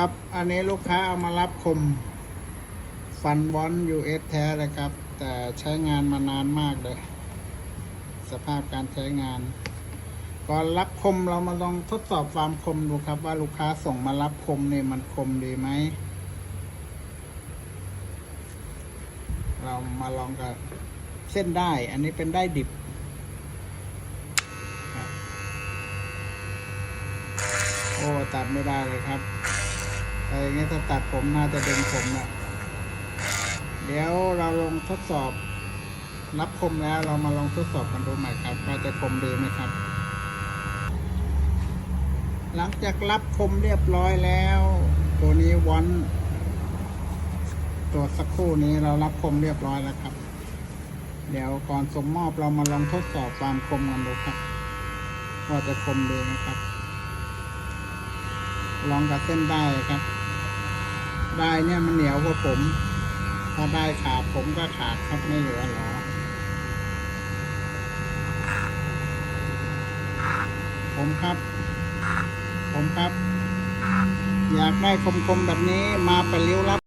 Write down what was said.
ครับ อันนี้ลูกค้าเอามารับคม ฟันบอลยูเอสแท้เลยครับ แต่ใช้งานมานานมากเลย สภาพการใช้งาน ก่อนรับคมเรามาลองทดสอบความคมดูครับว่าลูกค้าส่งมารับคมเนี่ยมันคมดีไหม เรามาลองกับเส้นได้ อันนี้เป็นได้ดิบครับโอ้ตัดไม่ได้เลยครับ แต่อย่างนี้ถ้าตัดผมน่าจะเดึงผมนะเดี๋ยวเราลองทดสอบรับคมแล้วเรามาลองทดสอบกันดูใหม่ครับ ว่าจะคมดีไหมครับ หลังจากรับคมเรียบร้อยแล้ว ตัวนี้วอนตัวสักครู่นี้เรารับคมเรียบร้อยแล้วครับ เดี๋ยวก่อนส่งมอบเรามาลองทดสอบความคมกันดูครับ ว่าจะคมดีไหมครับ ลองกับเส้นได้ครับ ได้เนี่ยมันเหนียวกว่าผม ถ้าได้ขาดผมก็ขาดครับไม่เหลือหรอผมครับ ผมครับ อยากได้คมๆแบบนี้มาไปเลี้ยวรับ